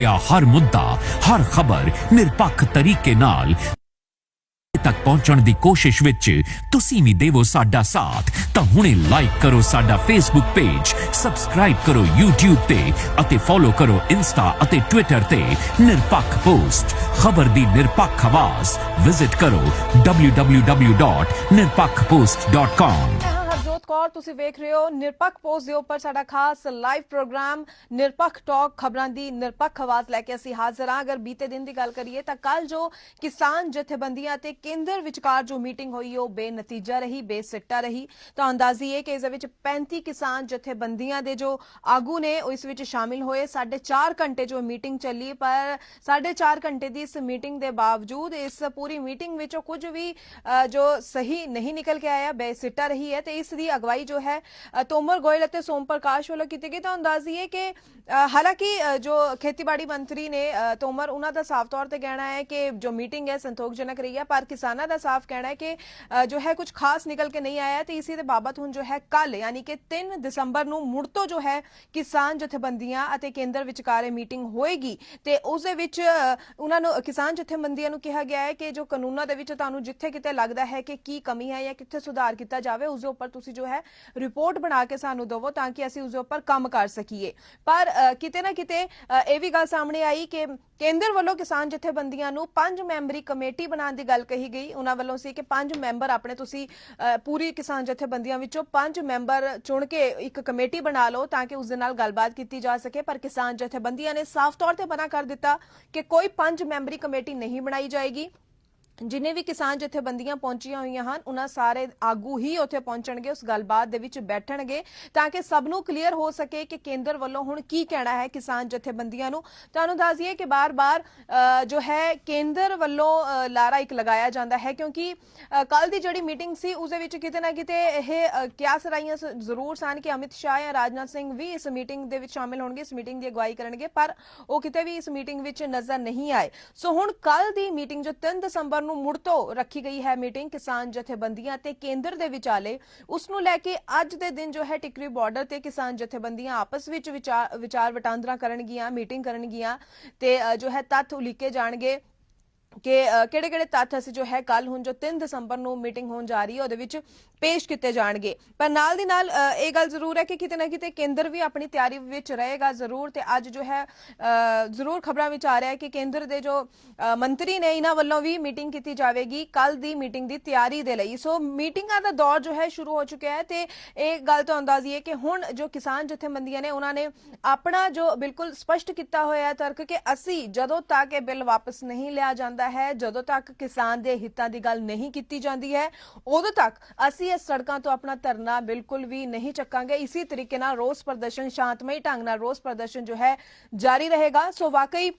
या हर मुद्दा हर ਖਬਰ ਨਿਰਪੱਖ ਤਰੀਕੇ ਨਾਲ ਤੱਕ ਪਹੁੰਚਣ ਦੀ ਕੋਸ਼ਿਸ਼ ਵਿੱਚ ਤੁਸੀਂ ਵੀ ਦੇਵੋ ਸਾਡਾ ਸਾਥ ਤਾਂ ਹੁਣੇ ਲਾਈਕ ਕਰੋ ਸਾਡਾ ਫੇਸਬੁੱਕ ਪੇਜ ਸਬਸਕ੍ਰਾਈਬ ਕਰੋ YouTube ਤੇ ਅਤੇ ਫੋਲੋ ਕਰੋ ਇੰਸਟਾ ਅਤੇ ਟਵਿੱਟਰ ਤੇ ਨਿਰਪੱਖ ਪੋਸਟ ਖਬਰ ਦੀ ਨਿਰਪੱਖ ਆਵਾਜ਼ ਵਿਜ਼ਿਟ ਕਰੋ www.nirpakhpost.com ਮੈਂ ਹਾਂ ਹਰਜੋਤ ਕੌਰ, ਤੁਸੀਂ ਵੇਖ ਰਹੇ ਹੋ ਨਿਰਪੱਖ ਪੋਸਟ ਦੇ ਉੱਪਰ ਸਾਡਾ ਖਾਸ ਲਾਈਵ ਪ੍ਰੋਗਰਾਮ ਨਿਰਪੱਖ ਟਾਕ ਖਬਰਾਂ ਦੀ ਨਿਰਪੱਖ ਆਵਾਜ਼ ਲੈ ਕੇ ਅਸੀਂ ਹਾਜ਼ਰ ਹਾਂ। ਅਗਰ ਬੀਤੇ ਦਿਨ ਦੀ ਗੱਲ ਕਰੀਏ ਤਾਂ ਕੱਲ ਜੋ ਕਿਸਾਨ ਜਥੇਬੰਦੀਆਂ ਤੇ ਕੇਂਦਰ ਵਿਚਕਾਰ ਜੋ ਮੀਟਿੰਗ ਹੋਈ, ਉਹ ਬੇਨਤੀਜਾ ਰਹੀ, ਬੇਸਿੱਟਾ ਰਹੀ। ਤਾਂ ਅੰਦਾਜ਼ੀ ਇਹ ਕਿ ਇਸ ਦੇ ਵਿੱਚ 35 ਕਿਸਾਨ ਜਥੇਬੰਦੀਆਂ ਦੇ ਜੋ ਆਗੂ ਨੇ ਇਸ ਵਿੱਚ ਸ਼ਾਮਿਲ ਹੋਏ। 4.5 ਘੰਟੇ ਜੋ ਮੀਟਿੰਗ ਚੱਲੀ, ਪਰ 4.5 ਘੰਟੇ ਦੀ ਇਸ ਮੀਟਿੰਗ ਦੇ ਬਾਵਜੂਦ ਇਸ ਪੂਰੀ ਮੀਟਿੰਗ ਵਿੱਚੋਂ ਕੁਝ ਵੀ ਜੋ ਸਹੀ ਨਹੀਂ ਨਿਕਲ ਕੇ ਆਇਆ, ਬੇਸਿੱਟਾ ਰਹੀ ਹੈ। ਤੇ ਇਸ ਦੀ ਅਗਵਾਈ ਜੋ ਹੈ ਤੋਮਰ ਗੋਇਲ ਅਤੇ ਸੋਮ ਪ੍ਰਕਾਸ਼ ਵੱਲੋਂ ਕੀਤੀ ਗਈ। ਤਾਂ ਅੰਦਾਜ਼ੀ ਹੈ ਕਿ ਹਾਲਾਂਕਿ ਜੋ ਖੇਤੀਬਾੜੀ ਮੰਤਰੀ ਨੇ ਤੋਮਰ ਉਹਨਾਂ ਦਾ ਸਾਫ਼ ਤੌਰ ਤੇ ਕਹਿਣਾ ਹੈ ਕਿ ਜੋ ਮੀਟਿੰਗ ਹੈ ਸੰਤੋਖਜਨਕ ਰਹੀ ਹੈ ਪਰ ਕਿਸਾਨਾਂ ਦਾ ਸਾਫ਼ ਕਹਿਣਾ ਹੈ ਕਿ ਜੋ ਹੈ ਕੁਝ ਖਾਸ ਨਿਕਲ ਕੇ ਨਹੀਂ ਆਇਆ ਤੇ ਇਸੇ ਦੇ ਬਾਬਤ ਹੁਣ ਜੋ ਹੈ ਕੱਲ ਯਾਨੀ ਕਿ 3 ਦਸੰਬਰ ਨੂੰ ਮੁੜ ਤੋਂ ਜੋ ਹੈ ਕਿਸਾਨ ਜਥੇਬੰਦੀਆਂ ਅਤੇ ਕੇਂਦਰ ਵਿਚਕਾਰੇ ਮੀਟਿੰਗ ਹੋਏਗੀ। ਤੇ ਉਸ ਦੇ ਵਿੱਚ ਅ, ਉਹਨਾਂ ਨੂੰ ਕਿਸਾਨ ਜਥੇਬੰਦੀਆਂ ਨੂੰ ਕਿਹਾ ਗਿਆ ਹੈ ਕਿ ਜੋ ਕਾਨੂੰਨਾਂ ਦੇ ਵਿੱਚ ਤੁਹਾਨੂੰ ਜਿੱਥੇ ਕਿਤੇ ਲੱਗਦਾ ਹੈ ਕਿ ਕੀ ਕਮੀ ਹੈ ਜਾਂ ਕਿੱਥੇ ਸੁਧਾਰ ਕੀਤਾ ਜਾਵੇ ਉਸ ਦੇ ਉੱਪਰ ਤੁਸੀਂ ਜੋ ਹੈ ਰਿਪੋਰਟ ਬਣਾ ਕੇ ਸਾਨੂੰ ਦਿਵੋ ਤਾਂ ਕਿ ਅਸੀਂ ਉਸ ਦੇ ਉੱਪਰ ਕੰਮ ਕਰ ਸਕੀਏ। ਪਰ ਕਿਤੇ ਨਾ ਕਿਤੇ ਇਹ ਵੀ ਗੱਲ ਸਾਹਮਣੇ ਆਈ ਕਿ ਕੇਂਦਰ ਵੱਲੋਂ ਕਿਸਾਨ ਜਥੇਬੰਦੀਆਂ ਨੂੰ ਪੰਜ ਮੈਂਬਰੀ ਕਮੇਟੀ ਬਣਾਉਣ ਦੀ ਗੱਲ ਕਹੀ ਗਈ। ਉਹਨਾਂ ਵੱਲੋਂ ਸੀ ਕਿ ਪੰਜ ਮੈਂਬਰ ਆਪਣੇ ਤੁਸੀਂ ਪੂਰੀ ਕਿਸਾਨ ਜਥੇਬੰਦੀਆਂ ਵਿੱਚੋਂ ਪੰਜ ਮੈਂਬਰ ਚੁਣ ਕੇ ਇੱਕ ਕਮੇਟੀ ਬਣਾ ਲਓ ਤਾਂ ਕਿ ਉਸ ਦੇ ਨਾਲ ਗੱਲਬਾਤ ਕੀਤੀ ਜਾ ਸਕੇ। ਪਰ ਕਿਸਾਨ ਜਥੇਬੰਦੀਆਂ ਨੇ ਸਾਫ਼ ਤੌਰ ਤੇ ਮਨਾ ਕਰ ਦਿੱਤਾ ਕਿ ਕੋਈ ਪੰਜ ਮੈਂਬਰੀ ਕਮੇਟੀ ਨਹੀਂ ਬਣਾਈ ਜਾਏਗੀ। ਜਿਨੇ ਵੀ ਕਿਸਾਨ ਜਥੇਬੰਦੀਆਂ ਪਹੁੰਚੀਆਂ ਹੋਈਆਂ ਹਨ ਉਹਨਾਂ ਸਾਰੇ ਆਗੂ ਹੀ ਉੱਥੇ ਪਹੁੰਚਣਗੇ ਉਸ ਗੱਲਬਾਤ ਦੇ ਵਿੱਚ ਬੈਠਣਗੇ ਤਾਂ ਕਿ ਸਭ ਨੂੰ ਕਲੀਅਰ ਹੋ ਸਕੇ ਕਿ ਕੇਂਦਰ ਵੱਲੋਂ ਹੁਣ ਕੀ ਕਹਿਣਾ ਹੈ ਕਿਸਾਨ ਜਥੇਬੰਦੀਆਂ ਨੂੰ। ਤੁਹਾਨੂੰ ਦੱਸ ਦਈਏ ਕਿ ਬਾਰ-ਬਾਰ ਜੋ ਹੈ ਕੇਂਦਰ ਵੱਲੋਂ ਲਾਰਾ ਇੱਕ ਲਗਾਇਆ ਜਾਂਦਾ ਹੈ ਕਿਉਂਕਿ ਕੱਲ ਦੀ ਜਿਹੜੀ ਮੀਟਿੰਗ ਸੀ ਉਸ ਦੇ ਵਿੱਚ ਕਿਤੇ ਨਾ ਕਿਤੇ ਇਹ ਅ, ਕਿਆਸ ਜ਼ਰੂਰ ਸਨ ਕਿ ਅਮਿਤ ਸ਼ਾਹ ਜਾਂ ਰਾਜਨਾਥ ਸਿੰਘ ਵੀ ਇਸ ਮੀਟਿੰਗ ਦੇ ਵਿੱਚ ਸ਼ਾਮਿਲ ਹੋਣਗੇ ਇਸ ਮੀਟਿੰਗ ਦੀ ਅਗਵਾਈ ਕਰਨਗੇ ਪਰ ਉਹ ਕਿਤੇ ਵੀ ਇਸ ਮੀਟਿੰਗ ਵਿੱਚ ਨਜ਼ਰ ਨਹੀਂ ਆਏ। ਸੋ ਹੁਣ ਕੱਲ ਦੀ ਮੀਟਿੰਗ ਜੋ 3 ਦਸੰਬਰ ਨੂੰ ਮੁੜ ਤੋਂ ਰੱਖੀ ਗਈ ਹੈ ਮੀਟਿੰਗ ਕਿਸਾਨ ਜਥੇਬੰਦੀਆਂ ਤੇ ਕੇਂਦਰ ਦੇ ਵਿਚਾਲੇ। ਉਸ ਨੂੰ ਲੈ ਕੇ ਅੱਜ ਦੇ ਦਿਨ ਜੋ ਹੈ ਟਿਕਰੀ ਬਾਰਡਰ ਤੇ ਕਿਸਾਨ ਜਥੇਬੰਦੀਆਂ ਆਪਸ ਵਿੱਚ ਵਿਚਾਰ ਵਿਚਾਰ ਵਟਾਂਦਰਾ ਕਰਨਗੀਆਂ, ਮੀਟਿੰਗ ਕਰਨਗੀਆਂ ਤੇ ਜੋ ਹੈ ਤੱਥ ਉਲੀਕੇ ਜਾਣਗੇ ਕਿ ਕਿਹੜੇ ਕਿਹੜੇ ਤੱਥ ਅਸੀਂ ਜੋ ਹੈ ਕੱਲ ਹੁਣ ਜੋ 3 ਦਸੰਬਰ ਨੂੰ ਮੀਟਿੰਗ ਹੋਣ ਜਾ ਰਹੀ ਹੈ, ਉਹਦੇ ਵਿੱਚ ਪੇਸ਼ ਕੀਤੇ ਜਾਣਗੇ। ਪਰ ਨਾਲ ਦੀ ਨਾਲ ਇਹ ਗੱਲ ਜ਼ਰੂਰ ਹੈ ਕਿ ਕਿਤੇ ਨਾ ਕਿਤੇ ਕੇਂਦਰ ਵੀ ਆਪਣੀ ਤਿਆਰੀ ਵਿੱਚ ਰਹੇਗਾ ਜ਼ਰੂਰ ਤੇ ਅੱਜ ਜੋ ਹੈ ਜ਼ਰੂਰ ਖਬਰਾਂ ਵਿੱਚ ਆ ਰਿਹਾ ਹੈ ਕਿ ਕੇਂਦਰ ਦੇ ਜੋ ਮੰਤਰੀ ਨੇ ਇਹਨਾਂ ਵੱਲੋਂ ਵੀ ਮੀਟਿੰਗ ਕੀਤੀ ਜਾਵੇਗੀ ਕੱਲ ਦੀ ਮੀਟਿੰਗ ਦੀ ਤਿਆਰੀ ਦੇ ਲਈ। ਸੋ ਮੀਟਿੰਗਾਂ ਦਾ ਦੌਰ ਜੋ ਹੈ ਸ਼ੁਰੂ ਹੋ ਚੁੱਕਿਆ ਹੈ ਤੇ ਇਹ ਗੱਲ ਤੋਂ ਅੰਦਾਜ਼ੀ ਹੈ ਕਿ ਹੁਣ ਜੋ ਕਿਸਾਨ ਜਥੇਬੰਦੀਆਂ ਨੇ ਉਹਨਾਂ ਨੇ ਆਪਣਾ ਜੋ ਬਿਲਕੁਲ ਸਪਸ਼ਟ ਕੀਤਾ ਹੋਇਆ ਹੈ ਤਰਕ ਕਿ ਅਸੀਂ ਜਦੋਂ ਤੱਕ ਇਹ ਬਿੱਲ ਵਾਪਸ ਨਹੀਂ ਲਿਆ ਜਾਂਦਾ ਹੈ, ਜਦੋਂ ਤੱਕ ਕਿਸਾਨ ਦੇ ਹਿੱਤਾਂ ਦੀ ਗੱਲ ਨਹੀਂ ਕੀਤੀ ਜਾਂਦੀ ਹੈ, ਉਦੋਂ ਤੱਕ ਅਸੀਂ ਇਸ ਸੜਕਾਂ ਤੋਂ ਆਪਣਾ ਧਰਨਾ ਬਿਲਕੁਲ ਵੀ ਨਹੀਂ ਚੱਕਾਂਗੇ। ਇਸੇ ਤਰੀਕੇ ਨਾਲ ਰੋਸ ਪ੍ਰਦਰਸ਼ਨ ਸ਼ਾਂਤਮਈ ਢੰਗ ਨਾਲ ਰੋਸ ਪ੍ਰਦਰਸ਼ਨ ਜੋ ਹੈ ਜਾਰੀ ਰਹੇਗਾ। ਸੋ ਵਾਕਈ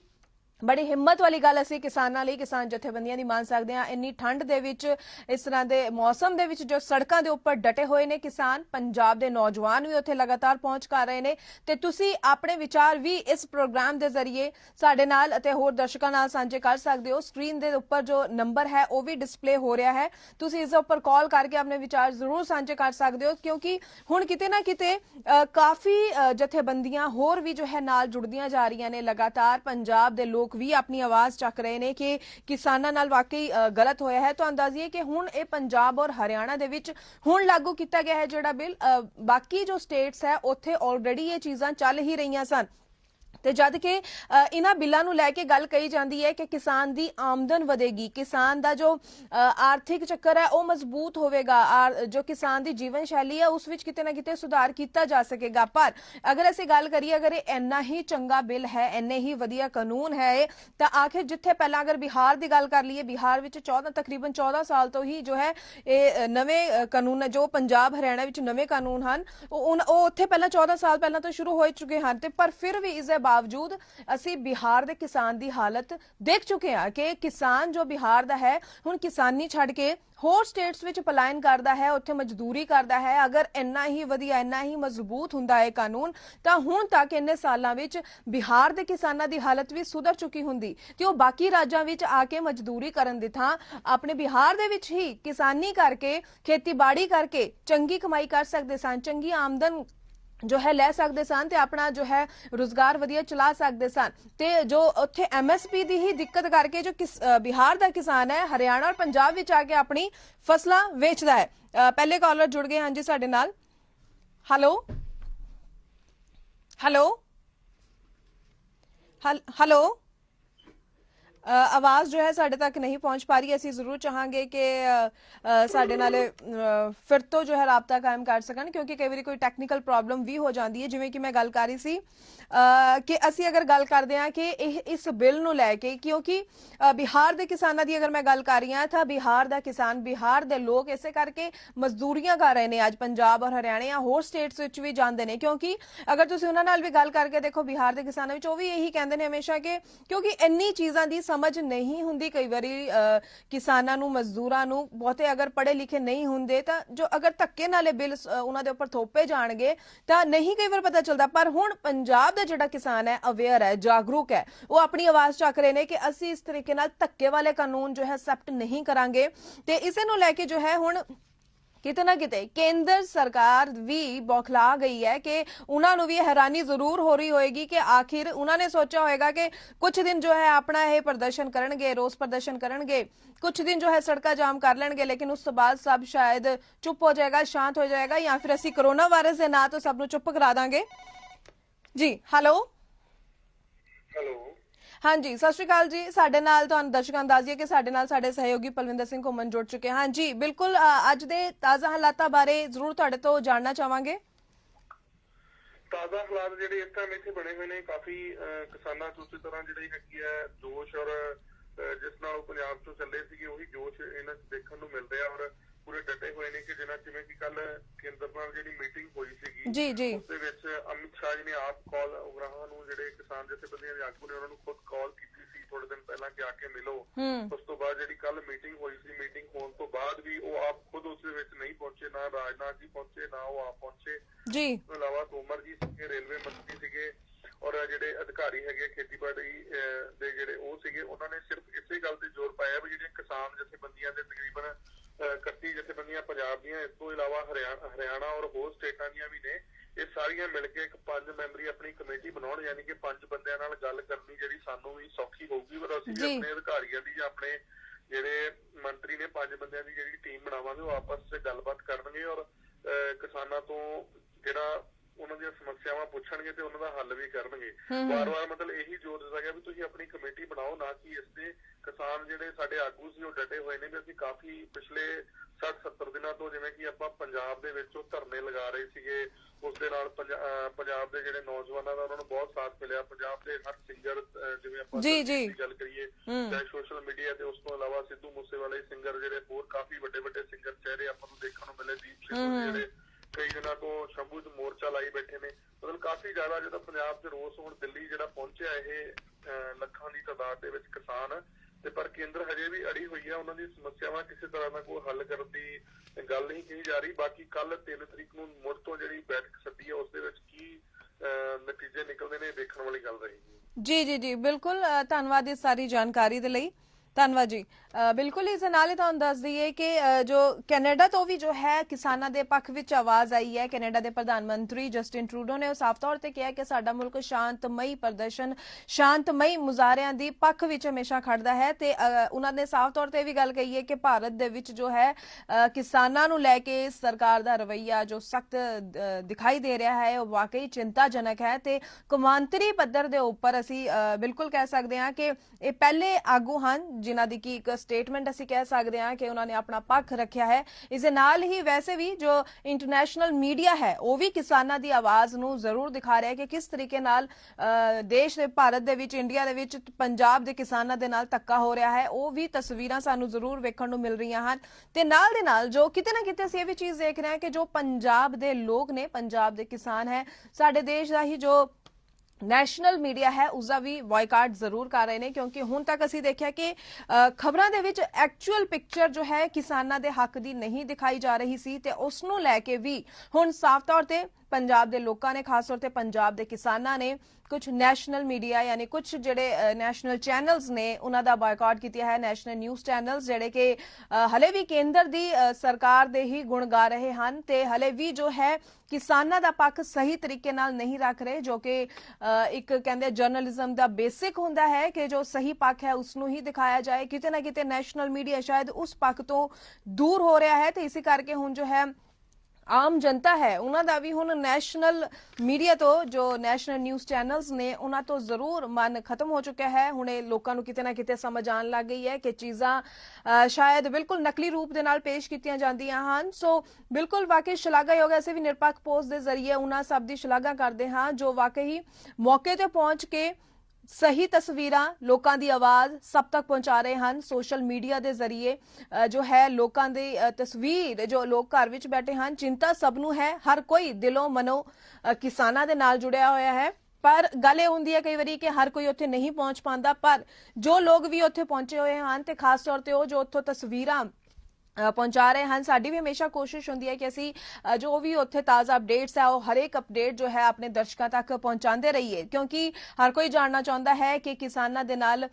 ਬੜੀ ਹਿੰਮਤ ਵਾਲੀ ਗੱਲ ਅਸੀਂ ਕਿਸਾਨਾਂ ਲਈ, ਕਿਸਾਨ ਜਥੇਬੰਦੀਆਂ ਦੀ ਮੰਨ ਸਕਦੇ ਹਾਂ। ਇੰਨੀ ਠੰਡ ਦੇ ਵਿੱਚ, ਇਸ ਤਰ੍ਹਾਂ ਦੇ ਮੌਸਮ ਦੇ ਵਿੱਚ ਜੋ ਸੜਕਾਂ ਦੇ ਉੱਪਰ ਡਟੇ ਹੋਏ ਨੇ ਕਿਸਾਨ, ਪੰਜਾਬ ਦੇ ਨੌਜਵਾਨ ਵੀ ਉੱਥੇ ਲਗਾਤਾਰ ਪਹੁੰਚ ਕਰ ਰਹੇ ਨੇ। ਤੇ ਤੁਸੀਂ ਆਪਣੇ ਵਿਚਾਰ ਵੀ ਇਸ ਪ੍ਰੋਗਰਾਮ ਦੇ ਜ਼ਰੀਏ ਸਾਡੇ ਨਾਲ ਅਤੇ ਹੋਰ ਦਰਸ਼ਕਾਂ ਨਾਲ ਸਾਂਝੇ ਕਰ ਸਕਦੇ ਹੋ। ਸਕਰੀਨ ਦੇ ਉੱਪਰ ਜੋ ਨੰਬਰ ਹੈ, ਉਹ ਵੀ ਡਿਸਪਲੇ ਹੋ ਰਿਹਾ ਹੈ। ਤੁਸੀਂ ਇਸ ਦੇ ਉੱਪਰ ਕਾਲ ਕਰਕੇ ਆਪਣੇ ਵਿਚਾਰ ਜ਼ਰੂਰ ਸਾਂਝੇ ਕਰ ਸਕਦੇ ਹੋ, ਕਿਉਂਕਿ ਹੁਣ ਕਿਤੇ ਨਾ ਕਿਤੇ ਕਾਫੀ ਜਥੇਬੰਦੀਆਂ ਹੋਰ ਵੀ ਜੋ ਹੈ ਨਾਲ ਜੁੜਦੀਆਂ ਜਾ ਰਹੀਆਂ ਨੇ। ਲਗਾਤਾਰ ਪੰਜਾਬ ਦੇ ਲੋਕ ਲੋਕ ਵੀ ਆਪਣੀ ਆਵਾਜ਼ ਚੱਕ ਰਹੇ ਨੇ ਕਿ ਕਿਸਾਨਾਂ ਨਾਲ ਵਾਕਈ ਗਲਤ ਹੋਇਆ ਹੈ। ਤਾਂ ਅੰਦਾਜ਼ੀਏ ਕਿ ਹੁਣ ਇਹ ਪੰਜਾਬ ਔਰ ਹਰਿਆਣਾ ਦੇ ਵਿੱਚ ਹੁਣ ਲਾਗੂ ਕੀਤਾ ਗਿਆ ਹੈ ਜਿਹੜਾ ਬਿੱਲ। ਬਾਕੀ ਜੋ ਸਟੇਟਸ ਹੈ, ਉੱਥੇ ਆਲਰੇਡੀ ਇਹ ਚੀਜ਼ਾਂ ਚੱਲ ਹੀ ਰਹੀਆਂ ਸਨ। ਤੇ ਜਦ ਕਿ ਇਹਨਾਂ ਬਿੱਲਾਂ ਨੂੰ ਲੈ ਕੇ ਗੱਲ ਕਹੀ ਜਾਂਦੀ ਹੈ ਕਿ ਕਿਸਾਨ ਦੀ ਆਮਦਨ ਵਧੇਗੀ। ਕਿਸਾਨ ਦਾ ਜੋ ਆਰਥਿਕ ਚੱਕਰ ਹੈ, ਉਹ ਮਜ਼ਬੂਤ ਹੋਵੇਗਾ। ਜੋ ਕਿਸਾਨ ਦੀ ਜੀਵਨ ਸ਼ੈਲੀ ਹੈ, ਉਸ ਵਿੱਚ ਕਿਤੇ ਨਾ ਕਿਤੇ ਸੁਧਾਰ ਕੀਤਾ ਜਾ ਸਕੇਗਾ। ਪਰ ਅਗਰ ਅਸੀਂ ਗੱਲ ਕਰੀਏ, ਅਗਰ ਇਹ ਇੰਨਾ ਹੀ ਚੰਗਾ ਬਿੱਲ ਹੈ, ਇੰਨੇ ਹੀ ਵਧੀਆ ਕਾਨੂੰਨ ਹੈ ਇਹ ਤਾਂ ਆਖਿਰ ਜਿੱਥੇ ਪਹਿਲਾਂ ਅਗਰ ਬਿਹਾਰ ਦੀ ਗੱਲ ਕਰ ਲਈਏ, ਬਿਹਾਰ ਵਿੱਚ 14 ਤਕਰੀਬਨ 14 ਸਾਲ ਤੋਂ ਹੀ ਜੋ ਹੈ, ਇਹ ਨਵੇਂ ਕਾਨੂੰਨ ਜੋ ਪੰਜਾਬ, ਹਰਿਆਣਾ ਵਿੱਚ ਨਵੇਂ ਕਾਨੂੰਨ ਹਨ, ਉਹ ਉਹ ਉੱਥੇ ਪਹਿਲਾਂ 14 ਸਾਲ ਪਹਿਲਾਂ ਤੋਂ ਸ਼ੁਰੂ ਹੋ ਚੁੱਕੇ ਹਨ। ਤੇ ਪਰ ਫਿਰ ਵੀ ਇਸ ਦੇ ਬਾਵਜੂਦ ਅਸੀਂ ਬਿਹਾਰ ਦੇ ਕਿਸਾਨ ਦੀ ਹਾਲਤ ਦੇਖ ਚੁੱਕੇ ਹਾਂ ਕਿ ਕਿਸਾਨ ਜੋ ਬਿਹਾਰ ਦਾ ਹੈ, ਹੁਣ ਕਿਸਾਨੀ ਛੱਡ ਕੇ ਹੋਰ ਸਟੇਟਸ ਵਿੱਚ ਪਲਾਇਨ ਕਰਦਾ ਹੈ, ਉੱਥੇ ਮਜ਼ਦੂਰੀ ਕਰਦਾ ਹੈ, ਅਗਰ ਇੰਨਾ ਹੀ ਵਧੀਆ, ਇੰਨਾ ਹੀ ਮਜ਼ਬੂਤ ਹੁੰਦਾ ਹੈ ਕਾਨੂੰਨ, ਤਾਂ ਹੁਣ ਤੱਕ ਇੰਨੇ ਸਾਲਾਂ ਵਿੱਚ ਬਿਹਾਰ ਦੇ ਕਿਸਾਨਾਂ ਦੀ ਹਾਲਤ ਵੀ ਸੁਧਰ ਚੁੱਕੀ ਹੁੰਦੀ ਤੇ ਉਹ ਬਾਕੀ ਰਾਜਾਂ ਵਿੱਚ ਆ ਕੇ ਮਜ਼ਦੂਰੀ ਕਰਨ ਦੀ ਥਾਂ ਆਪਣੇ ਬਿਹਾਰ ਦੇ ਵਿੱਚ ਹੀ ਕਿਸਾਨੀ ਕਰਕੇ ਖੇਤੀਬਾੜੀ ਕਰਕੇ ਚੰਗੀ ਕਮਾਈ ਕਰ ਸਕਦੇ ਸਨ, ਚੰਗੀ ਆਮਦਨ ਜੋ ਹੈ ਲੈ ਸਕਦੇ ਸਨ ਤੇ ਆਪਣਾ ਜੋ ਹੈ ਰੋਜ਼ਗਾਰ ਵਧੀਆ ਚਲਾ ਸਕਦੇ ਸਨ। ਤੇ ਜੋ ਉੱਥੇ ਐਮਐਸਪੀ ਦੀ ਹੀ ਦਿੱਕਤ ਕਰਕੇ ਜੋ ਕਿਸ- ਬਿਹਾਰ ਦਾ ਕਿਸਾਨ ਹੈ, ਹਰਿਆਣਾ ਔਰ ਪੰਜਾਬ ਵਿੱਚ ਆ ਕੇ ਆਪਣੀ ਫਸਲਾਂ ਵੇਚਦਾ ਹੈ। ਪਹਿਲੇ ਕਾਲਰ ਜੁੜ ਗਏ ਹਾਂ ਜੀ ਸਾਡੇ ਨਾਲ। ਹੈਲੋ ਹੈਲੋ ਹਲ- ਹੈਲੋ ਆਵਾਜ਼ ਜੋ ਹੈ ਸਾਡੇ ਤੱਕ ਨਹੀਂ ਪਹੁੰਚ ਪਾ ਰਹੀ। ਅਸੀਂ ਜ਼ਰੂਰ ਚਾਹਾਂਗੇ ਕਿ ਸਾਡੇ ਨਾਲ ਫਿਰ ਤੋਂ ਜੋ ਹੈ ਰਾਬਤਾ ਕਾਇਮ ਕਰ ਸਕਣ, ਕਿਉਂਕਿ ਕਈ ਵਾਰੀ ਕੋਈ ਟੈਕਨੀਕਲ ਪ੍ਰੋਬਲਮ ਵੀ ਹੋ ਜਾਂਦੀ ਹੈ। ਜਿਵੇਂ ਕਿ ਮੈਂ ਗੱਲ ਕਰ ਰਹੀ ਸੀ ਕਿ ਅਸੀਂ ਅਗਰ ਗੱਲ ਕਰਦੇ ਹਾਂ ਕਿ ਇਹ ਇਸ ਬਿੱਲ ਨੂੰ ਲੈ ਕੇ, ਕਿਉਂਕਿ ਬਿਹਾਰ ਦੇ ਕਿਸਾਨਾਂ ਦੀ ਅਗਰ ਮੈਂ ਗੱਲ ਕਰ ਰਹੀ ਹਾਂ, ਤਾਂ ਬਿਹਾਰ ਦਾ ਕਿਸਾਨ, ਬਿਹਾਰ ਦੇ ਲੋਕ ਇਸੇ ਕਰਕੇ ਮਜ਼ਦੂਰੀਆਂ ਕਰ ਰਹੇ ਨੇ। ਅੱਜ ਪੰਜਾਬ ਔਰ ਹਰਿਆਣਾ ਜਾਂ ਹੋਰ ਸਟੇਟਸ ਵਿੱਚ ਵੀ ਜਾਂਦੇ ਨੇ, ਕਿਉਂਕਿ ਅਗਰ ਤੁਸੀਂ ਉਹਨਾਂ ਨਾਲ ਵੀ ਗੱਲ ਕਰਕੇ ਦੇਖੋ, ਬਿਹਾਰ ਦੇ ਕਿਸਾਨਾਂ ਵਿੱਚ ਉਹ ਵੀ ਇਹੀ ਕਹਿੰਦੇ ਨੇ ਹਮੇਸ਼ਾ ਕਿ, ਕਿਉਂਕਿ ਇੰਨੀ ਚੀਜ਼ਾਂ ਦੀ ਸਮਝ ਨਹੀਂ ਹੁੰਦੀ ਕਈ ਵਾਰੀ ਕਿਸਾਨਾਂ ਨੂੰ, ਮਜ਼ਦੂਰਾਂ ਨੂੰ, ਬਹੁਤੇ ਅਗਰ ਪੜ੍ਹੇ ਲਿਖੇ ਨਹੀਂ ਹੁੰਦੇ ਤਾਂ ਜੋ ਅਗਰ ਧੱਕੇ ਨਾਲੇ ਬਿੱਲ ਉਹਨਾਂ ਦੇ ਉੱਪਰ ਥੋਪੇ ਜਾਣਗੇ ਤਾਂ ਨਹੀਂ ਕਈ ਵਾਰ ਪਤਾ ਚੱਲਦਾ। ਪਰ ਹੁਣ ਪੰਜਾਬ ਦਾ ਜਿਹੜਾ ਕਿਸਾਨ ਹੈ ਅਵੇਅਰ ਹੈ, ਜਾਗਰੂਕ ਹੈ, ਉਹ ਆਪਣੀ ਆਵਾਜ਼ ਚੱਕ ਰਹੇ ਨੇ ਕਿ ਅਸੀਂ ਇਸ ਤਰੀਕੇ ਨਾਲ ਧੱਕੇ ਵਾਲੇ ਕਾਨੂੰਨ ਜੋ ਹੈ ਐਕਸੈਪਟ ਨਹੀਂ ਕਰਾਂਗੇ ਤੇ ਇਸੇ ਨੂੰ ਲੈ ਕੇ ਜੋ ਹੈ ਹੁਣ ਕਿਤੇ ਨਾ ਕਿਤੇ ਕੇਂਦਰ ਸਰਕਾਰ ਵੀ ਬੌਖਲਾ ਗਈ ਹੈ ਕਿ ਉਹਨਾਂ ਨੂੰ ਵੀ ਹੈਰਾਨੀ ਜ਼ਰੂਰ ਹੋ ਰਹੀ ਹੋਏਗੀ ਕਿ ਆਖਿਰ ਉਹਨਾਂ ਨੇ ਸੋਚਿਆ ਹੋਏਗਾ ਕਿ ਕੁਝ ਦਿਨ ਜੋ ਹੈ ਆਪਣਾ ਇਹ ਪ੍ਰਦਰਸ਼ਨ ਕਰਨਗੇ, ਰੋਸ ਪ੍ਰਦਰਸ਼ਨ ਕਰਨਗੇ ਕੁਝ ਦਿਨ ਜੋ ਹੈ ਸੜਕਾਂ ਜਾਮ ਕਰ ਲੈਣਗੇ, ਲੇਕਿਨ ਉਸ ਤੋਂ ਬਾਅਦ ਸਭ ਸ਼ਾਇਦ ਚੁੱਪ ਹੋ ਜਾਏਗਾ, ਸ਼ਾਂਤ ਹੋ ਜਾਏਗਾ ਜਾਂ ਫਿਰ ਅਸੀਂ ਕਰੋਨਾ ਵਾਇਰਸ ਦੇ ਨਾਂ ਤੋਂ ਸਭ ਨੂੰ ਚੁੱਪ ਕਰਾ ਦਾਂਗੇ। ਜੀ ਹੈਲੋ ਹੈਲੋ ਹਾਂਜੀ, ਸਤਿ ਸ਼੍ਰੀ ਅਕਾਲ ਜੀ। ਸਾਡੇ ਨਾਲ ਤੁਹਾਨੂੰ ਦਰਸ਼ਕਾਂ ਨੂੰ ਕਿ ਸਾਡੇ ਨਾਲ ਸਾਡੇ ਸਹਿਯੋਗੀ ਪਲਵਿੰਦਰ ਸਿੰਘ ਘੁੰਮਣ ਜੁੜ ਚੁੱਕੇ ਹਨ। ਜੀ ਬਿਲਕੁਲ ਅੱਜ ਦੇ ਤਾਜ਼ਾ ਹਾਲਾਤਾਂ ਬਾਰੇ ਜ਼ਰੂਰ ਤੁਹਾਡੇ ਤੋਂ ਜਾਣਨਾ ਚਾਹਾਂਗੇ। ਤਾਜ਼ਾ ਹਾਲਾਤ ਜਿਹੜੇ ਇਸ ਟਾਈਮ ਇੱਥੇ ਬਣੇ ਹੋਏ ਨੇ, ਕਾਫੀ ਕਿਸਾਨਾਂ 'ਚ ਉਸੇ ਤਰ੍ਹਾਂ ਜਿਹੜੀ ਹੈਗੀ ਹੈ ਜੋਸ਼ ਔਰ ਜਿਸ ਨਾਲ ਉਹ ਪੰਜਾਬ 'ਚੋਂ ਚੱਲੇ ਸੀਗੇ, ਉਹੀ ਜੋਸ਼ ਇਹਨਾਂ 'ਚ ਦੇਖਣ ਨੂੰ ਮਿਲ ਰਿਹਾ ਔਰ ਪੂਰੇ ਡਟੇ ਹੋਏ ਨੇ ਕਿ ਜਿਨ੍ਹਾਂ ਜਿਵੇਂ ਕਿ ਕੱਲ ਕੇਂਦਰ ਨਾਲ ਜਿਹੜੀ ਮੀਟਿੰਗ ਹੋਈ ਸੀਗੀ ਜੀ ਜੀ। ਉਸ ਦੇ ਵਿੱਚ ਅਮਿਤ ਸ਼ਾਹ ਜੀ ਨੇ ਆਪ ਕਾਲ ਉਗਰਾਹਾਂ ਨੂੰ ਜਿਹੜੇ ਕਿਸਾਨ ਜਥੇਬੰਦੀਆਂ ਦੇ ਆਗੂ ਨੇ ਉਹਨਾਂ ਨੂੰ ਖੁਦ ਕਾਲ ਕੀਤੀ ਸੀ ਥੋੜੇ ਦਿਨ ਪਹਿਲਾਂ ਕਿ ਆ ਕੇ ਮਿਲੋ। ਉਸ ਤੋਂ ਬਾਅਦ ਜਿਹੜੀ ਕੱਲ ਮੀਟਿੰਗ ਹੋਈ ਸੀ ਮੀਟਿੰਗ ਹੋਣ ਤੋਂ ਬਾਅਦ ਵੀ ਉਹ ਆਪ ਖੁਦ ਉਸ ਦੇ ਵਿੱਚ ਨਹੀਂ ਪਹੁੰਚੇ ਨਾ ਰਾਜਨਾਥ ਜੀ ਪਹੁੰਚੇ ਨਾ ਉਹ ਆਪ ਪਹੁੰਚੇ। ਜੀ। ਇਸ ਤੋਂ ਇਲਾਵਾ ਤੋਮਰ ਜੀ ਸੀਗੇ ਰੇਲਵੇ ਮੰਤਰੀ ਸੀਗੇ ਔਰ ਜਿਹੜੇ ਅਧਿਕਾਰੀ ਹੈਗੇ ਖੇਤੀਬਾੜੀ ਦੇ ਜਿਹੜੇ ਉਹ ਸੀਗੇ ਉਹਨਾਂ ਨੇ ਸਿਰਫ ਇਸੇ ਗੱਲ ਤੇ ਜ਼ੋਰ ਪਾਇਆ ਵੀ ਜਿਹੜੀਆਂ ਕਿਸਾਨ ਜਥੇਬੰਦੀਆਂ ਦੇ ਤਕਰੀਬਨ 31 ਜਥੇਬੰਦੀਆਂ ਪੰਜਾਬ ਦੀਆਂ ਇਸ ਤੋਂ ਇਲਾਵਾ ਹਰਿਆਣਾ ਹਰਿਆਣਾ ਔਰ ਹੋਰ ਸਟੇਟਾਂ ਦੀਆਂ ਵੀ ਨੇ ਇਹ ਸਾਰੀਆਂ ਮਿਲ ਕੇ ਇੱਕ ਪੰਜ ਮੈਂਬਰੀ ਆਪਣੀ ਕਮੇਟੀ ਬਣਾਉਣ ਯਾਨੀ ਕਿ ਪੰਜ ਬੰਦਿਆਂ ਨਾਲ ਗੱਲ ਕਰਨੀ ਜਿਹੜੀ ਸਾਨੂੰ ਵੀ ਸੌਖੀ ਹੋਊਗੀ ਪਰ ਅਸੀਂ। ਆਪਣੇ ਅਧਿਕਾਰੀਆਂ ਦੀ ਜਾਂ ਆਪਣੇ ਜਿਹੜੇ ਮੰਤਰੀ ਨੇ ਪੰਜ ਬੰਦਿਆਂ ਦੀ ਜਿਹੜੀ ਟੀਮ ਬਣਾਵਾਂਗੇ ਉਹ ਆਪਸ ਵਿੱਚ ਗੱਲਬਾਤ ਕਰਨਗੇ ਔਰ ਅਹ, ਕਿਸਾਨਾਂ ਤੋਂ ਜਿਹੜਾ ਉਹਨਾਂ ਦੀਆਂ ਸਮੱਸਿਆਵਾਂ ਪੁੱਛਣਗੇ ਤੇ ਉਹਨਾਂ ਦਾ ਹੱਲ ਵੀ ਕਰਨਗੇ ਵਾਰ-ਵਾਰ ਮਤਲਬ ਇਹੀ ਜ਼ੋਰ ਦਿੱਤਾ ਗਿਆ ਵੀ ਤੁਸੀਂ ਆਪਣੀ ਕਮੇਟੀ ਬਣਾਓ ਨਾ ਕਿ ਇਸ ਤੇ ਕਿਸਾਨ ਜਿਹੜੇ ਸਾਡੇ ਆਗੂ ਸੀ ਉਹ ਡਟੇ ਹੋਏ ਨੇ ਵੀ ਅਸੀਂ ਕਾਫੀ ਪਿਛਲੇ 60-70 ਦਿਨਾਂ ਤੋਂ ਜਿਵੇਂ ਕਿ ਆਪਾਂ ਪੰਜਾਬ ਦੇ ਵਿੱਚ ਉਹ ਧਰਨੇ ਲਗਾ ਰਹੇ ਸੀਗੇ ਉਸ ਦੇ ਨਾਲ ਪੰਜਾਬ ਦੇ ਜਿਹੜੇ ਨੌਜਵਾਨਾਂ ਦਾ ਉਹਨਾਂ ਨੂੰ ਬਹੁਤ ਸਾਥ ਮਿਲਿਆ ਪੰਜਾਬ ਦੇ ਹਰ ਸਿੰਗਰ ਜਿਵੇਂ ਆਪਾਂ ਗੱਲ ਕਰੀਏ। ਚਾਹੇ ਸੋਸ਼ਲ ਮੀਡੀਆ ਤੇ ਉਸ ਤੋਂ ਇਲਾਵਾ ਸਿੱਧੂ ਮੂਸੇਵਾਲੇ ਸਿੰਗਰ ਜਿਹੜੇ ਹੋਰ ਕਾਫੀ ਵੱਡੇ ਵੱਡੇ ਸਿੰਗਰ ਚਿਹਰੇ ਆਪਾਂ ਨੂੰ ਦੇਖਣ ਨੂੰ ਮਿਲੇ ਦੀਪ ਹੂੰ। ਜਿਹੜੇ ਕਈ ਦਿਨਾਂ ਤੋਂ ਸ਼ੰਭੂ 'ਚ ਮੋਰਚਾ ਲਾਈ ਬੈਠੇ ਨੇ। ਮਤਲਬ ਕਾਫੀ ਜ਼ਿਆਦਾ ਜਿਹੜਾ ਪੰਜਾਬ 'ਚ ਰੋਸ ਹੁਣ, ਦਿੱਲੀ ਜਿਹੜਾ ਪਹੁੰਚਿਆ ਇਹ ਲੱਖਾਂ ਦੀ ਤਾਦਾਦ ਦੇ ਵਿੱਚ ਕਿਸਾਨ। ਤੇ ਪਰ ਕੇਂਦਰ ਹਜੇ ਵੀ ਅੜੀ ਹੋਈ ਹੈ ਉਹਨਾਂ ਦੀ ਸਮੱਸਿਆਵਾਂ ਕਿਸੇ ਤਰ੍ਹਾਂ ਦਾ ਕੋਈ ਹੱਲ ਕਰਨ ਦੀ ਗੱਲ ਨਹੀਂ ਕਹੀ ਜਾ ਰਹੀ। ਬਾਕੀ ਕੱਲ 3 ਤਰੀਕ ਨੂੰ ਮੁੜ ਤੋਂ ਜਿਹੜੀ ਬੈਠਕ ਸੱਦੀ ਹੈ ਉਸ ਦੇ ਵਿੱਚ ਕੀ ਨਤੀਜੇ ਨਿਕਲਦੇ ਨੇ ਦੇਖਣ ਵਾਲੀ ਗੱਲ ਰਹੇਗੀ। ਜੀ ਜੀ ਜੀ, ਬਿਲਕੁਲ ਧੰਨਵਾਦ ਇਸ ਸਾਰੀ ਜਾਣਕਾਰੀ ਦੇ ਲਈ। ਧੰਨਵਾਦ ਜੀ। ਬਿਲਕੁਲ ਇਸ ਦੇ ਨਾਲ ਹੀ ਤੁਹਾਨੂੰ ਦੱਸ ਦਈਏ ਕਿ ਜੋ ਕੈਨੇਡਾ ਤੋਂ ਵੀ ਜੋ ਹੈ ਕਿਸਾਨਾਂ ਦੇ ਪੱਖ ਵਿੱਚ ਆਵਾਜ਼ ਆਈ ਹੈ। ਕੈਨੇਡਾ ਦੇ ਪ੍ਰਧਾਨ ਮੰਤਰੀ ਜਸਟਿਨ ਟਰੂਡੋ ਨੇ ਉਹ ਸਾਫ਼ ਤੌਰ ਤੇ ਕਿਹਾ ਕਿ ਸਾਡਾ ਮੁਲਕ ਸ਼ਾਂਤਮਈ ਪ੍ਰਦਰਸ਼ਨ, ਸ਼ਾਂਤਮਈ ਮੁਜ਼ਾਹਰਿਆਂ ਦੀ ਪੱਖ ਵਿੱਚ ਹਮੇਸ਼ਾ ਖੜਦਾ ਹੈ ਤੇ ਉਹਨਾਂ ਨੇ ਸਾਫ਼ ਤੌਰ ਤੇ ਇਹ ਵੀ ਗੱਲ ਕਹੀ ਹੈ ਕਿ ਭਾਰਤ ਦੇ ਵਿੱਚ ਜੋ ਹੈ ਕਿਸਾਨਾਂ ਨੂੰ ਲੈ ਕੇ ਸਰਕਾਰ ਦਾ ਰਵੱਈਆ ਜੋ ਸਖਤ ਦਿਖਾਈ ਦੇ ਰਿਹਾ ਹੈ, ਉਹ ਵਾਕਈ ਚਿੰਤਾਜਨਕ ਹੈ ਤੇ ਕੌਮਾਂਤਰੀ ਪੱਧਰ ਦੇ ਉੱਪਰ ਅਸੀਂ ਬਿਲਕੁਲ ਕਹਿ ਸਕਦੇ ਹਾਂ ਕਿ ਇਹ ਪਹਿਲੇ ਆਗੂ ਹਨ ਜਿਨ੍ਹਾਂ ਦੀ ਕੀ ਇੱਕ ਸਟੇਟਮੈਂਟ ਅਸੀਂ ਕਹਿ ਸਕਦੇ ਹਾਂ ਕਿ ਉਹਨਾਂ ਨੇ ਆਪਣਾ ਪੱਖ ਰੱਖਿਆ ਹੈ। ਇਸ ਦੇ ਨਾਲ ਹੀ ਵੈਸੇ ਵੀ ਜੋ ਇੰਟਰਨੈਸ਼ਨਲ ਮੀਡੀਆ ਹੈ ਉਹ ਵੀ ਕਿਸਾਨਾਂ ਦੀ ਆਵਾਜ਼ ਨੂੰ ਜ਼ਰੂਰ ਦਿਖਾ ਰਿਹਾ ਹੈ ਕਿ ਕਿਸ ਤਰੀਕੇ ਨਾਲ ਅ, ਦੇਸ਼ ਦੇ ਭਾਰਤ ਦੇ ਵਿੱਚ ਇੰਡੀਆ ਦੇ ਵਿੱਚ ਪੰਜਾਬ ਦੇ ਕਿਸਾਨਾਂ ਦੇ ਨਾਲ ਧੱਕਾ ਹੋ ਰਿਹਾ ਹੈ। ਉਹ ਵੀ ਤਸਵੀਰਾਂ ਸਾਨੂੰ ਜ਼ਰੂਰ ਵੇਖਣ ਨੂੰ ਮਿਲ ਰਹੀਆਂ ਹਨ। ਤੇ ਨਾਲ ਦੇ ਨਾਲ ਜੋ ਕਿਤੇ ਨਾ ਕਿਤੇ ਅਸੀਂ ਇਹ ਵੀ ਚੀਜ਼ ਦੇਖ ਰਹੇ ਹਾਂ ਕਿ ਜੋ ਪੰਜਾਬ ਦੇ ਲੋਕ ਨੇ ਪੰਜਾਬ ਦੇ ਕਿਸਾਨ ਹੈ ਸਾਡੇ ਦੇਸ਼ ਦਾ ਹੀ ਜੋ ਨੈਸ਼ਨਲ ਮੀਡੀਆ ਹੈ ਉਸ ਦਾ ਵੀ ਬਾਇਕਾਟ ਜ਼ਰੂਰ ਕਰ ਰਹੇ ਨੇ, ਕਿਉਂਕਿ ਹੁਣ ਤੱਕ ਅਸੀਂ ਦੇਖਿਆ ਕਿ ਖਬਰਾਂ ਦੇ ਵਿੱਚ ਐਕਚੁਅਲ ਪਿਕਚਰ ਜੋ ਹੈ, ਕਿਸਾਨਾਂ ਦੇ ਹੱਕ ਦੀ ਨਹੀਂ ਦਿਖਾਈ ਜਾ ਰਹੀ ਸੀ ਤੇ ਉਸ ਨੂੰ ਲੈ ਕੇ ਵੀ ਹੁਣ ਸਾਫ਼ ਤੌਰ ਤੇ ਪੰਜਾਬ ਦੇ ਲੋਕਾਂ ਨੇ, ਖਾਸ ਤੌਰ ਤੇ ਪੰਜਾਬ ਦੇ ਕਿਸਾਨਾਂ ਨੇ ਕੁਝ ਨੈਸ਼ਨਲ ਮੀਡੀਆ ਯਾਨੀ ਕੁਝ ਜਿਹੜੇ ਨੈਸ਼ਨਲ ਚੈਨਲਸ ਨੇ, ਉਹਨਾਂ ਦਾ ਬਾਇਕਾਟ ਕੀਤਾ ਹੈ। ਨੈਸ਼ਨਲ ਨਿਊਜ਼ ਚੈਨਲਸ ਜਿਹੜੇ ਕਿ ਹਲੇ ਵੀ ਕੇਂਦਰ ਦੀ ਸਰਕਾਰ ਦੇ ਹੀ ਗੁਣ ਗਾ ਰਹੇ ਹਨ ਤੇ ਹਲੇ ਵੀ ਜੋ ਹੈ, ਕਿਸਾਨਾਂ ਦਾ ਪੱਖ ਸਹੀ ਤਰੀਕੇ ਨਾਲ ਨਹੀਂ ਰੱਖ ਰਹੇ, ਜੋ ਕਿ ਇੱਕ ਕਹਿੰਦੇ ਜਰਨਲਿਜ਼ਮ ਦਾ ਬੇਸਿਕ ਹੁੰਦਾ ਹੈ ਕਿ ਜੋ ਸਹੀ ਪੱਖ ਹੈ ਉਸ ਨੂੰ ਹੀ ਦਿਖਾਇਆ ਜਾਏ। ਕਿਤੇ ਨਾ ਕਿਤੇ ਨੈਸ਼ਨਲ ਮੀਡੀਆ ਸ਼ਾਇਦ ਉਸ ਪੱਖ ਤੋਂ ਦੂਰ ਹੋ ਰਿਹਾ ਹੈ ਤੇ ਇਸੇ ਕਰਕੇ ਹੁਣ ਜੋ ਹੈ ਆਮ ਜਨਤਾ ਹੈ, ਉਹਨਾਂ ਦਾ ਵੀ ਹੁਣ ਨੈਸ਼ਨਲ ਮੀਡੀਆ ਤੋਂ ਜੋ ਨੈਸ਼ਨਲ ਨਿਊਜ਼ ਚੈਨਲਸ ਨੇ, ਉਹਨਾਂ ਤੋਂ ਜ਼ਰੂਰ ਮਨ ਖਤਮ ਹੋ ਚੁੱਕਿਆ ਹੈ। ਹੁਣੇ ਲੋਕਾਂ ਨੂੰ ਕਿਤੇ ਨਾ ਕਿਤੇ ਸਮਝ ਆਉਣ ਲੱਗ ਗਈ ਹੈ ਕਿ ਚੀਜ਼ਾਂ ਸ਼ਾਇਦ ਬਿਲਕੁਲ ਨਕਲੀ ਰੂਪ ਦੇ ਨਾਲ ਪੇਸ਼ ਕੀਤੀਆਂ ਜਾਂਦੀਆਂ ਹਨ। ਸੋ ਬਿਲਕੁਲ ਵਾਕਈ ਸ਼ਲਾਘਾਯੋਗ ਐਸੇ ਵੀ ਨਿਰਪੱਖ ਪੋਸਟ ਦੇ ਜ਼ਰੀਏ ਉਹਨਾਂ ਸਭ ਦੀ ਸ਼ਲਾਘਾ ਕਰਦੇ ਹਾਂ, ਜੋ ਵਾਕਈ ਮੌਕੇ ਤੇ ਪਹੁੰਚ ਕੇ ਸਹੀ ਤਸਵੀਰਾਂ ਲੋਕਾਂ ਦੀ ਆਵਾਜ਼ ਸਭ ਤੱਕ ਪਹੁੰਚਾ ਰਹੇ ਹਨ। ਸੋਸ਼ਲ ਮੀਡੀਆ ਦੇ ਜ਼ਰੀਏ ਜੋ ਹੈ ਲੋਕਾਂ ਦੀ ਤਸਵੀਰ, ਜੋ ਲੋਕ ਘਰ ਵਿੱਚ ਬੈਠੇ ਹਨ, ਚਿੰਤਾ ਸਭ ਨੂੰ ਹੈ। ਹਰ ਕੋਈ ਦਿਲੋਂ ਮਨੋਂ ਕਿਸਾਨਾਂ ਦੇ ਨਾਲ ਜੁੜਿਆ ਹੋਇਆ ਹੈ। ਪਰ ਗੱਲ ਇਹ ਹੁੰਦੀ ਹੈ ਕਈ ਵਾਰੀ ਕਿ ਹਰ ਕੋਈ ਉੱਥੇ ਨਹੀਂ ਪਹੁੰਚ ਪਾਉਂਦਾ, ਪਰ ਜੋ ਲੋਕ ਵੀ ਉੱਥੇ ਪਹੁੰਚੇ ਹੋਏ ਹਨ ਤੇ ਖਾਸ ਤੌਰ ਤੇ ਉਹ ਜੋ ਉੱਥੋਂ ਤਸਵੀਰਾਂ ਪਹੁੰਚਾ ਰਹੇ ਹਨ। ਸਾਡੀ ਵੀ ਹਮੇਸ਼ਾ ਕੋਸ਼ਿਸ਼ ਹੁੰਦੀ ਹੈ ਕਿ ਅਸੀਂ ਜੋ ਵੀ ਉੱਥੇ ਤਾਜ਼ਾ ਅਪਡੇਟਸ ਹੈ ਉਹ ਹਰੇਕ ਅਪਡੇਟ ਜੋ ਹੈ ਆਪਣੇ ਦਰਸ਼ਕਾਂ ਤੱਕ ਪਹੁੰਚਾਉਂਦੇ ਰਹੀਏ। ਕਿਉਂਕਿ ਹਰ ਕੋਈ ਜਾਣਨਾ ਚਾਹੁੰਦਾ ਹੈ ਕਿ ਕਿਸਾਨਾਂ ਦੇ ਨਾਲ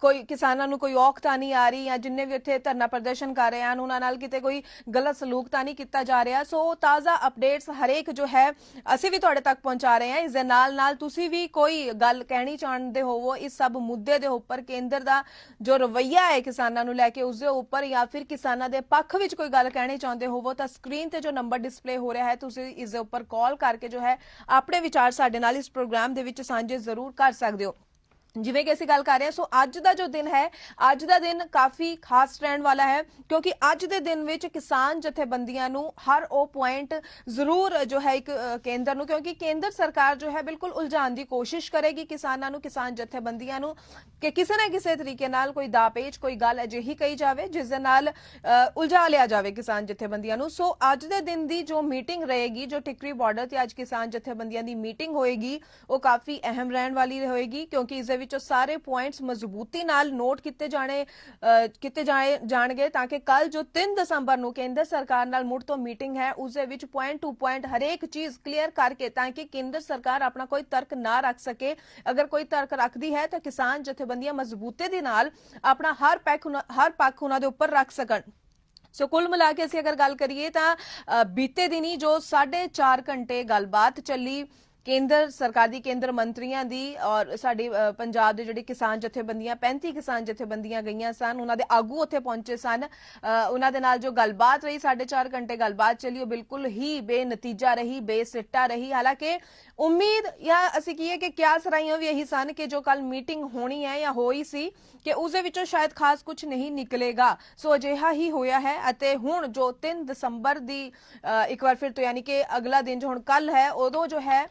ਕੋਈ ਕਿਸਾਨਾਂ ਨੂੰ ਕੋਈ ਔਖ ਤਾਂ ਨਹੀਂ ਆ ਰਹੀ ਜਾਂ ਜਿੰਨੇ ਵੀ ਉੱਥੇ ਧਰਨਾ ਪ੍ਰਦਰਸ਼ਨ ਕਰ ਰਹੇ ਹਨ, ਉਹਨਾਂ ਨਾਲ ਕਿਤੇ ਕੋਈ ਗਲਤ ਸਲੂਕ ਤਾਂ ਨਹੀਂ ਕੀਤਾ ਜਾ ਰਿਹਾ। ਸੋ ਤਾਜ਼ਾ ਅਪਡੇਟਸ ਹਰੇਕ ਜੋ ਹੈ, ਅਸੀਂ ਵੀ ਤੁਹਾਡੇ ਤੱਕ ਪਹੁੰਚਾ ਰਹੇ ਹਾਂ। ਇਸ ਦੇ ਨਾਲ ਨਾਲ ਤੁਸੀਂ ਵੀ ਕੋਈ ਗੱਲ ਕਹਿਣੀ ਚਾਹੁੰਦੇ ਹੋਵੋ, ਇਸ ਸਭ ਮੁੱਦੇ ਦੇ ਉੱਪਰ ਕੇਂਦਰ ਦਾ ਜੋ ਰਵੱਈਆ ਹੈ ਕਿਸਾਨਾਂ ਨੂੰ ਲੈ ਕੇ, ਉਸ ਦੇ ਉੱਪਰ ਜਾਂ ਫਿਰ ਕਿਸਾਨਾਂ ਦੇ ਪੱਖ ਵਿੱਚ ਕੋਈ ਗੱਲ ਕਹਿਣੀ ਚਾਹੁੰਦੇ ਹੋਵੋ, ਤਾਂ ਸਕਰੀਨ ਤੇ ਜੋ ਨੰਬਰ ਡਿਸਪਲੇ ਹੋ ਰਿਹਾ ਹੈ, ਤੁਸੀਂ ਇਸ ਦੇ ਉੱਪਰ ਕਾਲ ਕਰਕੇ ਜੋ ਹੈ, ਆਪਣੇ ਵਿਚਾਰ ਸਾਡੇ ਨਾਲ ਇਸ ਪ੍ਰੋਗਰਾਮ ਦੇ ਵਿੱਚ ਸਾਂਝੇ ਜ਼ਰੂਰ ਕਰ ਸਕਦੇ ਹੋ। ਜਿਵੇਂ ਕਿ ਅਸੀਂ ਗੱਲ ਕਰ ਰਹੇ ਹਾਂ, ਸੋ ਅੱਜ ਦਾ ਜੋ ਦਿਨ ਹੈ, ਅੱਜ ਦਾ ਦਿਨ ਕਾਫੀ ਖਾਸ ਰਹਿਣ ਵਾਲਾ ਹੈ, ਕਿਉਂਕਿ ਅੱਜ ਦੇ ਦਿਨ ਵਿੱਚ ਕਿਸਾਨ ਜਥੇਬੰਦੀਆਂ ਨੂੰ ਹਰ ਉਹ ਪੁਆਇੰਟ ਜ਼ਰੂਰ ਜੋ ਹੈ ਇੱਕ ਕੇਂਦਰ ਨੂੰ, ਕਿਉਂਕਿ ਕੇਂਦਰ ਸਰਕਾਰ ਜੋ ਹੈ ਬਿਲਕੁਲ ਉਲਝਾਉਣ ਦੀ ਕੋਸ਼ਿਸ਼ ਕਰੇਗੀ ਕਿਸਾਨਾਂ ਨੂੰ, ਕਿਸਾਨ ਜਥੇਬੰਦੀਆਂ ਨੂੰ ਕਿ ਕਿਸੇ ਨਾ ਕਿਸੇ ਤਰੀਕੇ ਨਾਲ ਕੋਈ ਦਾਪੇਚ ਕੋਈ ਗੱਲ ਅਜਿਹੀ ਕਹੀ ਜਾਵੇ, ਜਿਸ ਦੇ ਨਾਲ ਉਲਝਾ ਲਿਆ ਜਾਵੇ ਕਿਸਾਨ ਜਥੇਬੰਦੀਆਂ ਨੂੰ। ਸੋ ਅੱਜ ਦੇ ਦਿਨ ਦੀ ਜੋ ਮੀਟਿੰਗ ਰਹੇਗੀ, ਜੋ ਟਿਕਰੀ ਬਾਰਡਰ ਤੇ ਅੱਜ ਕਿਸਾਨ ਜਥੇਬੰਦੀਆਂ ਦੀ ਮੀਟਿੰਗ ਹੋਏਗੀ, ਉਹ ਕਾਫੀ ਅਹਿਮ ਰਹਿਣ ਵਾਲੀ ਹੋਏਗੀ ਕਿਉਂਕਿ ਇਸ ਵਿੱਚੋਂ ਸਾਰੇ ਪੁਆਇੰਟਸ ਮਜ਼ਬੂਤੀ ਨਾਲ ਨੋਟ ਕੀਤੇ ਜਾਣੇ ਕੀਤੇ ਜਾਣਗੇ ਤਾਂ ਕਿ ਕੱਲ ਜੋ 3 ਦਸੰਬਰ ਨੂੰ ਕੇਂਦਰ ਸਰਕਾਰ ਨਾਲ ਮੁੜ ਤੋਂ ਮੀਟਿੰਗ ਹੈ, ਉਸ ਦੇ ਵਿੱਚ ਪੁਆਇੰਟ ਟੂ ਪੁਆਇੰਟ ਹਰੇਕ ਚੀਜ਼ ਕਲੀਅਰ ਕਰਕੇ ਤਾਂ ਕਿ ਕੇਂਦਰ ਸਰਕਾਰ ਆਪਣਾ ਕੋਈ ਤਰਕ ਨਾ ਰੱਖ ਸਕੇ। ਅਗਰ ਕੋਈ ਤਰਕ ਰੱਖਦੀ ਹੈ ਤਾਂ ਕਿਸਾਨ ਜਥੇਬੰਦੀਆਂ ਮਜ਼ਬੂਤੀ ਦੇ ਨਾਲ ਆਪਣਾ ਹਰ ਪੱਖ ਹਰ ਪੱਖ ਉਹਨਾਂ ਦੇ ਉੱਪਰ ਰੱਖ ਸਕਣ। ਸੋ ਕੁੱਲ ਮਿਲਾ ਕੇ ਅਸੀਂ ਅਗਰ ਗੱਲ ਕਰੀਏ ਤਾਂ ਬੀਤੇ ਦਿਨੀ ਜੋ 4.5 ਘੰਟੇ ਗੱਲਬਾਤ ਚੱਲੀ ਕੇਂਦਰ, ਸਰਕਾਰ ਦੀ ਕੇਂਦਰ ਮੰਤਰੀਆਂ ਦੀ ਔਰ ਸਾਡੇ ਪੰਜਾਬ ਦੇ ਜਿਹੜੇ ਕਿਸਾਨ ਜਥੇਬੰਦੀਆਂ 35 ਕਿਸਾਨ ਜਥੇਬੰਦੀਆਂ ਗਈਆਂ ਸਨ, ਉਹਨਾਂ ਦੇ ਆਗੂ ਉੱਥੇ ਪਹੁੰਚੇ ਸਨ। ਉਹਨਾਂ ਦੇ ਨਾਲ ਜੋ ਗੱਲਬਾਤ ਰਹੀ 4.5 ਘੰਟੇ ਗੱਲਬਾਤ ਚੱਲੀ, ਉਹ ਬਿਲਕੁਲ ਹੀ ਬੇਨਤੀਜਾ ਰਹੀ, ਬੇਸਿੱਟਾ ਰਹੀ। ਹਾਲਾਂਕਿ ਉਮੀਦ ਜਾਂ ਅਸੀਂ ਕਹੀਏ ਕਿ ਕਿਆਸ ਰਾਈਆਂ ਵੀ ਇਹੀ ਸਨ ਕਿ ਜੋ ਕੱਲ ਮੀਟਿੰਗ ਹੋਣੀ ਹੈ ਜਾਂ ਹੋਈ ਸੀ ਕਿ ਉਸ ਦੇ ਵਿੱਚੋਂ ਸ਼ਾਇਦ ਖਾਸ ਕੁਝ ਨਹੀਂ ਨਿਕਲੇਗਾ। ਸੋ ਅਜਿਹਾ ਹੀ ਹੋਇਆ ਹੈ ਅਤੇ ਹੁਣ ਜੋ 3 ਦਸੰਬਰ ਦੀ ਅ, ਇੱਕ ਵਾਰ ਫਿਰ ਤੋਂ ਯਾਨੀ ਕਿ ਅਗਲਾ ਦਿਨ ਜੋ ਹੁਣ ਕੱਲ ਹੈ ਉਦੋਂ ਜੋ ਹੈ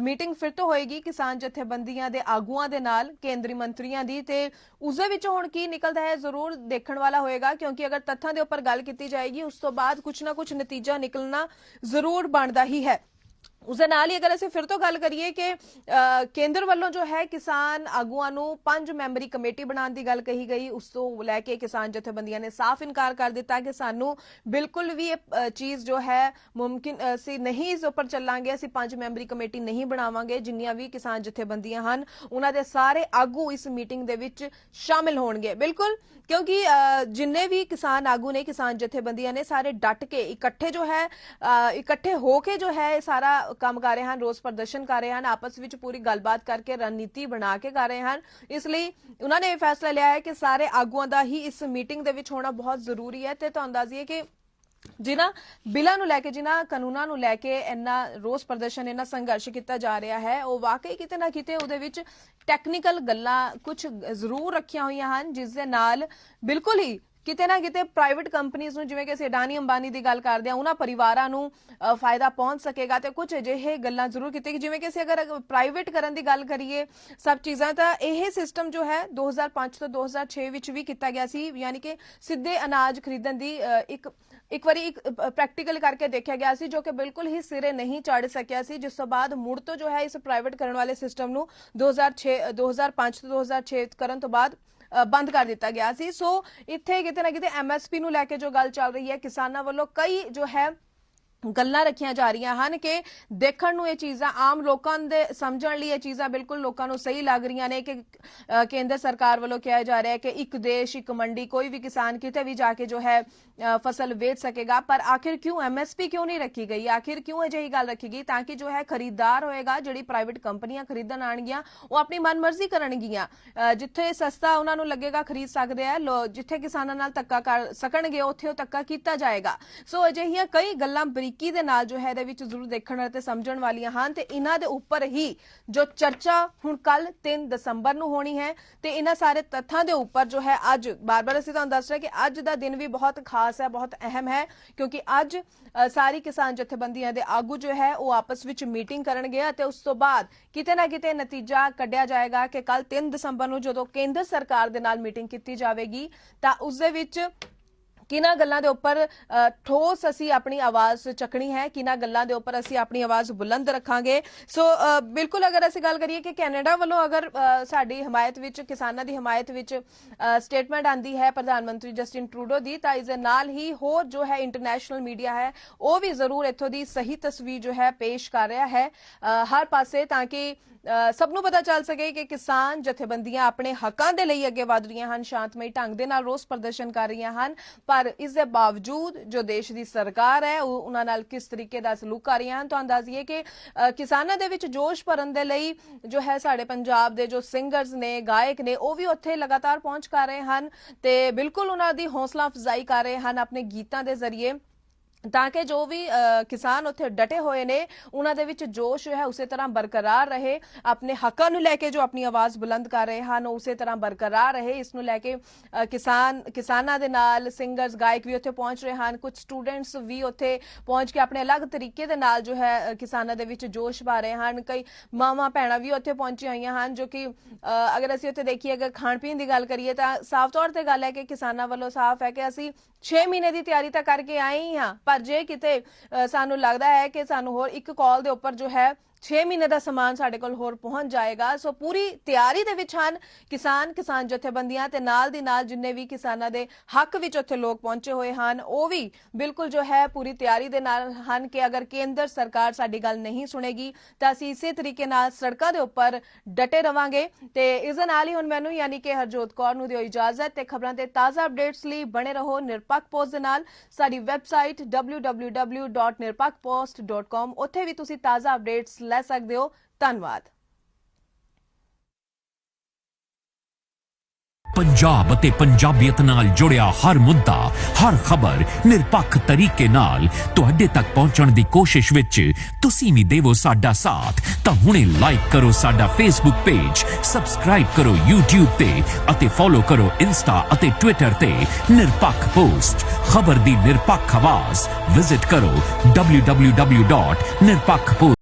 ਮੀਟਿੰਗ ਫਿਰ ਤੋਂ ਹੋਏਗੀ ਕਿਸਾਨ ਜਥੇਬੰਦੀਆਂ ਦੇ ਆਗੂਆਂ ਦੇ ਨਾਲ ਕੇਂਦਰੀ ਮੰਤਰੀਆਂ ਦੀ ਤੇ ਉਸ ਦੇ ਵਿੱਚੋਂ ਹੁਣ ਕੀ ਨਿਕਲਦਾ ਹੈ ਜ਼ਰੂਰ ਦੇਖਣ ਵਾਲਾ ਹੋਏਗਾ ਕਿਉਂਕਿ ਅਗਰ ਤੱਥਾਂ ਦੇ ਉੱਪਰ ਗੱਲ ਕੀਤੀ ਜਾਏਗੀ ਉਸ ਤੋਂ ਬਾਅਦ ਕੁਝ ਨਾ ਕੁਝ ਨਤੀਜਾ ਨਿਕਲਣਾ ਜ਼ਰੂਰ ਬਣਦਾ ਹੀ ਹੈ। ਉਸ ਦੇ ਨਾਲ ਹੀ ਅਗਰ ਅਸੀਂ ਫਿਰ ਤੋਂ ਗੱਲ ਕਰੀਏ ਕਿ ਕੇਂਦਰ ਵੱਲੋਂ ਜੋ ਹੈ ਕਿਸਾਨ ਆਗੂਆਂ ਨੂੰ ਪੰਜ ਮੈਂਬਰੀ ਕਮੇਟੀ ਬਣਾਉਣ ਦੀ ਗੱਲ ਕਹੀ ਗਈ। ਉਸ ਤੋਂ ਲੈ ਕੇ ਕਿਸਾਨ ਜਥੇਬੰਦੀਆਂ ਨੇ ਸਾਫ਼ ਇਨਕਾਰ ਕਰ ਦਿੱਤਾ ਕਿ ਸਾਨੂੰ ਬਿਲਕੁਲ ਵੀ ਇਹ ਚੀਜ਼ ਜੋ ਹੈ ਮੁਮਕਿਨ ਅ, ਅਸੀਂ ਨਹੀਂ ਇਸ ਉੱਪਰ ਚੱਲਾਂਗੇ। ਅਸੀਂ ਪੰਜ ਮੈਂਬਰੀ ਕਮੇਟੀ ਨਹੀਂ ਬਣਾਵਾਂਗੇ। ਜਿੰਨੀਆਂ ਵੀ ਕਿਸਾਨ ਜਥੇਬੰਦੀਆਂ ਹਨ ਉਹਨਾਂ ਦੇ ਸਾਰੇ ਆਗੂ ਇਸ ਮੀਟਿੰਗ ਦੇ ਵਿੱਚ ਸ਼ਾਮਿਲ ਹੋਣਗੇ। ਬਿਲਕੁਲ ਕਿਉਂਕਿ ਜਿੰਨੇ ਵੀ ਕਿਸਾਨ ਆਗੂ ਨੇ ਕਿਸਾਨ ਜਥੇਬੰਦੀਆਂ ਨੇ ਸਾਰੇ ਡਟ ਕੇ ਇਕੱਠੇ ਜੋ ਹੈ ਇਕੱਠੇ ਹੋ ਕੇ ਜੋ ਹੈ ਇਹ ਸਾਰਾ ਕੰਮ ਕਰ ਰਹੇ ਹਨ, ਰੋਸ ਪ੍ਰਦਰਸ਼ਨ ਕਰ ਰਹੇ ਹਨ, ਆਪਸ ਵਿੱਚ ਪੂਰੀ ਗੱਲਬਾਤ ਕਰਕੇ ਰਣਨੀਤੀ ਬਣਾ ਕੇ ਕਰ ਰਹੇ ਹਨ। ਇਸ ਲਈ ਉਹਨਾਂ ਨੇ ਇਹ ਫੈਸਲਾ ਲਿਆ ਹੈ ਕਿ ਸਾਰੇ ਆਗੂਆਂ ਦਾ ਹੀ ਇਸ ਮੀਟਿੰਗ ਦੇ ਵਿੱਚ ਹੋਣਾ ਬਹੁਤ ਜ਼ਰੂਰੀ ਹੈ ਤੇ ਤੁਹਾਨੂੰ ਦੱਸ ਦਈਏ ਕਿ ਜਿਨ੍ਹਾਂ ਬਿੱਲਾਂ ਨੂੰ ਲੈ ਕੇ, ਜਿਨ੍ਹਾਂ ਕਾਨੂੰਨਾਂ ਨੂੰ ਲੈ ਕੇ ਇੰਨਾ ਰੋਸ ਪ੍ਰਦਰਸ਼ਨ, ਇੰਨਾ ਸੰਘਰਸ਼ ਕੀਤਾ ਜਾ ਰਿਹਾ ਹੈ, ਉਹ ਵਾਕਈ ਕਿਤੇ ਨਾ ਕਿਤੇ ਉਹਦੇ ਵਿੱਚ ਟੈਕਨੀਕਲ ਗੱਲਾਂ ਕੁਝ ਜ਼ਰੂਰ ਰੱਖੀਆਂ ਹੋਈਆਂ ਹਨ, ਜਿਸ ਦੇ ਨਾਲ ਬਿਲਕੁਲ ਹੀ ਕਿਤੇ ਨਾ ਕਿਤੇ ਪ੍ਰਾਈਵੇਟ ਕੰਪਨੀਆਂ ਨੂੰ ਜਿਵੇਂ ਕਿ ਅਸੀਂ ਅਡਾਨੀ ਅੰਬਾਨੀ ਦੀ ਗੱਲ ਕਰਦੇ ਹਾਂ ਉਹਨਾਂ ਪਰਿਵਾਰਾਂ ਨੂੰ ਅ, ਫਾਇਦਾ ਪਹੁੰਚ ਸਕੇਗਾ ਤੇ ਕੁਝ ਅਜਿਹੇ ਗੱਲਾਂ ਜ਼ਰੂਰ ਕੀਤੇ ਜਿਵੇਂ ਕਿ ਅਸੀਂ ਅਗਰ ਪ੍ਰਾਈਵੇਟ ਕਰਨ ਦੀ ਗੱਲ ਕਰੀਏ ਸਭ ਚੀਜ਼ਾਂ ਤਾਂ ਇਹ ਸਿਸਟਮ ਜੋ ਹੈ 2005 ਤੋਂ 2006 ਵਿੱਚ ਵੀ ਕੀਤਾ ਗਿਆ ਸੀ। ਯਾਨੀ ਕਿ ਸਿੱਧੇ ਅਨਾਜ ਖਰੀਦਣ ਦੀ ਅ, ਇੱਕ ਇੱਕ ਵਾਰੀ ਇੱਕ ਪ੍ਰੈਕਟੀਕਲ ਕਰਕੇ ਦੇਖਿਆ ਗਿਆ ਸੀ ਜੋ ਕਿ ਬਿਲਕੁਲ ਹੀ ਸਿਰੇ ਨਹੀਂ ਚੜ ਸਕਿਆ ਸੀ। ਜਿਸ ਤੋਂ ਬਾਅਦ ਮੁੜ ਤੋਂ ਜੋ ਹੈ ਇਸ ਪ੍ਰਾਈਵੇਟ ਕਰਨ ਵਾਲੇ ਸਿਸਟਮ ਨੂੰ 2006 2005 ਤੋਂ 2006 ਕਰਨ ਤੋਂ ਬਾਅਦ ਬੰਦ ਕਰ ਦਿੱਤਾ ਗਿਆ ਸੀ। ਸੋ, ਇੱਥੇ ਕਿਤੇ ਨਾ ਕਿਤੇ ਐਮਐਸਪੀ ਨੂੰ ਲੈ ਕੇ ਜੋ ਗੱਲ ਚੱਲ ਰਹੀ ਹੈ, ਕਿਸਾਨਾਂ ਵੱਲੋਂ ਕਈ ਜੋ ਹੈ ਗੱਲਾਂ ਰੱਖੀਆਂ ਜਾ ਰਹੀਆਂ ਹਨ ਕਿ ਦੇਖਣ ਨੂੰ ਇਹ ਚੀਜ਼ਾਂ ਆਮ ਲੋਕਾਂ ਦੇ ਸਮਝਣ ਲਈ ਇਹ ਚੀਜ਼ਾਂ ਬਿਲਕੁਲ ਲੋਕਾਂ ਨੂੰ ਸਹੀ ਲੱਗ ਰਹੀਆਂ ਨੇ ਕਿ ਕੇਂਦਰ ਸਰਕਾਰ ਵੱਲੋਂ ਕਿਹਾ ਜਾ ਰਿਹਾ ਹੈ ਕਿ ਇੱਕ ਦੇਸ਼, ਇੱਕ ਮੰਡੀ, ਕੋਈ ਵੀ ਕਿਸਾਨ ਕਿਤੇ ਵੀ ਜਾ ਕੇ ਜੋ ਹੈ ਫਸਲ ਵੇਚ ਸਕੇਗਾ। ਪਰ ਆਖਿਰ ਕਿਉਂ ਐਮਐਸਪੀ ਕਿਉਂ ਨਹੀਂ ਰੱਖੀ ਗਈ? ਆਖਿਰ ਕਿਉਂ ਅਜਿਹੀ ਗੱਲ ਰੱਖੀ ਗਈ ਤਾਂ ਕਿ ਜੋ ਹੈ ਖਰੀਦਦਾਰ ਹੋਏਗਾ, ਜਿਹੜੀ ਪ੍ਰਾਈਵੇਟ ਕੰਪਨੀਆਂ ਖਰੀਦਣ ਆਣਗੀਆਂ ਉਹ ਆਪਣੀ ਮਨਮਰਜ਼ੀ ਕਰਨਗੀਆਂ। ਜਿੱਥੇ ਸਸਤਾ ਉਹਨਾਂ ਨੂੰ ਲੱਗੇਗਾ ਖਰੀਦ ਸਕਦੇ ਆ, ਲੋ- ਜਿੱਥੇ ਕਿਸਾਨਾਂ ਨਾਲ ਧੱਕਾ ਕਰ ਸਕਣਗੇ, ਉੱਥੇ ਉਹ ਧੱਕਾ ਕੀਤਾ ਜਾਏਗਾ। ਸੋ ਅਜਿਹੀਆਂ ਕਈ ਗੱਲਾਂ ਬਰੀਕੀ ਦੇ ਨਾਲ ਜੋ ਹੈ ਇਹਦੇ ਵਿੱਚ ਜ਼ਰੂਰ ਦੇਖਣ ਅਤੇ ਸਮਝਣ ਵਾਲੀਆਂ ਹਨ ਤੇ ਇਹਨਾਂ ਦੇ ਉੱਪਰ ਹੀ ਜੋ ਚਰਚਾ ਹੁਣ ਕੱਲ 3 ਦਸੰਬਰ ਨੂੰ ਹੋਣੀ ਹੈ ਤੇ ਇਹਨਾਂ ਸਾਰੇ ਤੱਥਾਂ ਦੇ ਉੱਪਰ ਜੋ ਹੈ ਅੱਜ ਬਾਰ-ਬਾਰ ਅਸੀਂ ਤੁਹਾਨੂੰ ਦੱਸ ਰਹੇ ਕਿ ਅੱਜ ਦਾ ਦਿਨ ਵੀ ਬਹੁਤ ਖਾਸ ਹੈ, ਬਹੁਤ ਅਹਿਮ ਹੈ ਕਿਉਂਕਿ ਅੱਜ ਸਾਰੀ ਕਿਸਾਨ ਜਥੇਬੰਦੀਆਂ ਦੇ ਆਗੂ ਜੋ ਹੈ ਉਹ ਆਪਸ ਵਿੱਚ ਮੀਟਿੰਗ ਕਰਨਗੇ ਅਤੇ ਉਸ ਤੋਂ ਬਾਅਦ ਕਿਤੇ ਨਾ ਕਿਤੇ ਨਤੀਜਾ ਕੱਢਿਆ ਜਾਏਗਾ ਕਿ ਕੱਲ 3 ਦਸੰਬਰ ਨੂੰ ਜਦੋਂ ਕੇਂਦਰ ਸਰਕਾਰ ਦੇ ਨਾਲ ਮੀਟਿੰਗ ਕੀਤੀ ਜਾਵੇਗੀ ਤਾਂ ਉਸ ਦੇ ਵਿੱਚ ਕਿਹਨਾਂ ਗੱਲਾਂ ਦੇ ਉੱਪਰ ਠੋਸ ਅਸੀਂ ਆਪਣੀ ਆਵਾਜ਼ ਚੱਕਣੀ ਹੈ, ਕਿਹਨਾਂ ਗੱਲਾਂ ਦੇ ਉੱਪਰ ਅਸੀਂ ਆਪਣੀ ਆਵਾਜ਼ ਬੁਲੰਦ ਰੱਖਾਂਗੇ। ਸੋ ਬਿਲਕੁਲ ਅਗਰ ਅਸੀਂ ਗੱਲ ਕਰੀਏ ਕਿ ਕੈਨੇਡਾ ਵੱਲੋਂ ਅਗਰ ਸਾਡੀ ਹਮਾਇਤ ਵਿੱਚ, ਕਿਸਾਨਾਂ ਦੀ ਹਮਾਇਤ ਵਿੱਚ ਸਟੇਟਮੈਂਟ ਆਂਦੀ ਹੈ ਪ੍ਰਧਾਨ ਮੰਤਰੀ ਜਸਟਿਨ ਟਰੂਡੋ ਦੀ, ਤਾਂ ਇਸ ਦੇ ਨਾਲ ਹੀ ਹੋਰ ਜੋ ਹੈ ਇੰਟਰਨੈਸ਼ਨਲ ਮੀਡੀਆ ਹੈ, ਉਹ ਵੀ ਜ਼ਰੂਰ ਇੱਥੋਂ ਦੀ ਸਹੀ ਤਸਵੀਰ ਜੋ ਹੈ ਪੇਸ਼ ਕਰ ਰਿਹਾ ਹੈ। ਹਰ ਪਾਸੇ ਤਾਂ ਕਿ ਸਭ ਨੂੰ ਪਤਾ ਚੱਲ ਸਕੇ ਕਿ ਕਿਸਾਨ ਜਥੇਬੰਦੀਆਂ ਆਪਣੇ ਹੱਕਾਂ ਦੇ ਲਈ ਅੱਗੇ ਵਧ ਰਹੀਆਂ ਹਨ, ਸ਼ਾਂਤਮਈ ਢੰਗ ਦੇ ਨਾਲ ਰੋਸ ਪ੍ਰਦਰਸ਼ਨ ਕਰ ਰਹੀਆਂ ਹਨ। ਪਰ ਇਸ ਦੇ ਬਾਵਜੂਦ ਜੋ ਦੇਸ਼ ਦੀ ਸਰਕਾਰ ਹੈ, ਉਹ ਉਹਨਾਂ ਨਾਲ ਕਿਸ ਤਰੀਕੇ ਦਾ ਸਲੂਕ ਕਰ ਰਹੀਆਂ ਹਨ, ਤੁਹਾਨੂੰ ਦੱਸ ਕਿ ਕਿਸਾਨਾਂ ਦੇ ਵਿੱਚ ਜੋਸ਼ ਭਰਨ ਦੇ ਲਈ ਜੋ ਹੈ ਸਾਡੇ ਪੰਜਾਬ ਦੇ ਜੋ ਸਿੰਗਰਸ ਨੇ, ਗਾਇਕ ਨੇ, ਉਹ ਵੀ ਉੱਥੇ ਲਗਾਤਾਰ ਪਹੁੰਚ ਕਰ ਰਹੇ ਹਨ ਤੇ ਬਿਲਕੁਲ ਉਹਨਾਂ ਦੀ ਹੌਸਲਾ ਅਫਜ਼ਾਈ ਕਰ ਰਹੇ ਹਨ ਆਪਣੇ ਗੀਤਾਂ ਦੇ ਜ਼ਰੀਏ। ਤਾਂ ਕਿ ਜੋ ਵੀ ਕਿਸਾਨ ਉੱਥੇ ਡਟੇ ਹੋਏ ਨੇ, ਉਹਨਾਂ ਦੇ ਵਿੱਚ ਜੋਸ਼ ਹੈ ਉਸੇ ਤਰ੍ਹਾਂ ਬਰਕਰਾਰ ਰਹੇ, ਆਪਣੇ ਹੱਕਾਂ ਨੂੰ ਲੈ ਕੇ ਜੋ ਆਪਣੀ ਆਵਾਜ਼ ਬੁਲੰਦ ਕਰ ਰਹੇ ਹਨ, ਉਸੇ ਤਰ੍ਹਾਂ ਬਰਕਰਾਰ ਰਹੇ, ਇਸ ਨੂੰ ਲੈ ਕੇ ਕਿਸਾਨ, ਕਿਸਾਨਾਂ ਦੇ ਨਾਲ ਸਿੰਗਰਸ ਗਾਇਕ ਵੀ ਉੱਥੇ ਪਹੁੰਚ ਰਹੇ ਹਨ, ਕੁਝ ਸਟੂਡੈਂਟਸ ਵੀ ਉੱਥੇ ਪਹੁੰਚ ਕੇ ਆਪਣੇ ਅਲੱਗ ਤਰੀਕੇ ਦੇ ਨਾਲ ਜੋ ਹੈ ਕਿਸਾਨਾਂ ਦੇ ਵਿੱਚ ਜੋਸ਼ ਪਾ ਰਹੇ ਹਨ। ਕਈ ਮਾਵਾਂ, ਭੈਣਾਂ ਵੀ ਉੱਥੇ ਪਹੁੰਚੀਆਂ ਹੋਈਆਂ ਹਨ, ਜੋ ਕਿ ਅਗਰ ਅਸੀਂ ਉੱਥੇ ਦੇਖੀਏ, ਅਗਰ ਖਾਣ ਪੀਣ ਦੀ ਗੱਲ ਕਰੀਏ ਤਾਂ ਸਾਫ਼ ਤੌਰ ਤੇ ਗੱਲ ਹੈ ਕਿ ਕਿਸਾਨਾਂ ਵੱਲੋਂ ਸਾਫ਼ ਹੈ ਕਿ ਅਸੀਂ 6 ਮਹੀਨੇ ਦੀ ਤਿਆਰੀ ਤਾਂ ਕਰਕੇ ਆਏ ਹੀ ਹਾਂ ਪਰ ਜੇ ਕਿਤੇ ਅ, ਸਾਨੂੰ ਲੱਗਦਾ ਹੈ ਕਿ ਸਾਨੂੰ ਹੋਰ ਇੱਕ ਕਾਲ ਦੇ ਉੱਪਰ ਜੋ ਹੈ 6 ਮਹੀਨੇ ਦਾ ਸਮਾਨ ਸਾਡੇ ਕੋਲ ਹੋਰ ਪਹੁੰਚ ਜਾਏਗਾ। ਸੋ ਪੂਰੀ ਤਿਆਰੀ ਦੇ ਵਿੱਚ ਹਨ ਕਿਸਾਨ ਕਿਸਾਨ ਜਥੇਬੰਦੀਆਂ ਤੇ ਨਾਲ ਦੀ ਨਾਲ ਜਿੰਨੇ ਵੀ ਕਿਸਾਨਾਂ ਦੇ ਹੱਕ ਵਿੱਚ ਉੱਥੇ ਲੋਕ ਪਹੁੰਚੇ ਹੋਏ ਹਨ, ਉਹ ਵੀ ਬਿਲਕੁਲ ਜੋ ਹੈ ਪੂਰੀ ਤਿਆਰੀ ਦੇ ਨਾਲ ਹਨ ਕਿ ਅਗਰ ਕੇਂਦਰ ਸਰਕਾਰ ਸਾਡੀ ਗੱਲ ਨਹੀਂ ਸੁਣੇਗੀ ਤਾਂ ਅਸੀਂ ਇਸੇ ਤਰੀਕੇ ਨਾਲ ਸੜਕਾਂ ਦੇ ਉੱਪਰ ਡਟੇ ਰਵਾਂਗੇ। ਤੇ ਇਸ ਦੇ ਨਾਲ ਹੀ ਹੁਣ ਮੈਨੂੰ ਯਾਨੀ ਕਿ ਹਰਜੋਤ ਕੌਰ ਨੂੰ ਦਿਓ ਇਜਾਜ਼ਤ ਤੇ ਖਬਰਾਂ ਦੇ ਤਾਜ਼ਾ ਅਪਡੇਟਸ ਲਈ ਬਣੇ ਰਹੋ ਨਿਰਪੱਖ ਪੋਸਟ ਦੇ ਨਾਲ। ਸਾਡੀ ਵੈਬਸਾਈਟ www.nirpakhpost.com ਉੱਥੇ ਵੀ ਤੁਸੀਂ ਤਾਜ਼ਾ ਅਪਡੇਟਸ ਲੈ ਸਕਦੇ ਹੋ। ਧੰਨਵਾਦ। ਪੰਜਾਬ ਅਤੇ ਪੰਜਾਬੀਅਤ ਨਾਲ ਜੁੜਿਆ ਹਰ ਮੁੱਦਾ, ਹਰ ਖਬਰ ਨਿਰਪੱਖ ਤਰੀਕੇ ਨਾਲ ਤੁਹਾਡੇ ਤੱਕ ਪਹੁੰਚਣ ਦੀ ਕੋਸ਼ਿਸ਼ ਵਿੱਚ ਤੁਸੀਂ ਵੀ ਦੇਵੋ ਸਾਡਾ ਸਾਥ। ਤਾਂ ਹੁਣੇ ਲਾਈਕ ਕਰੋ ਸਾਡਾ ਫੇਸਬੁੱਕ ਪੇਜ ਸਬਸਕ੍ਰਾਈਬ ਕਰੋ YouTube ਤੇ ਅਤੇ ਫੋਲੋ ਕਰੋ ਇੰਸਟਾ ਅਤੇ ਟਵਿੱਟਰ ਤੇ ਨਿਰਪੱਖ ਪੋਸਟ ਖਬਰ ਦੀ ਨਿਰਪੱਖ ਆਵਾਜ਼। ਵਿਜ਼ਿਟ ਕਰੋ www.nirpakhpost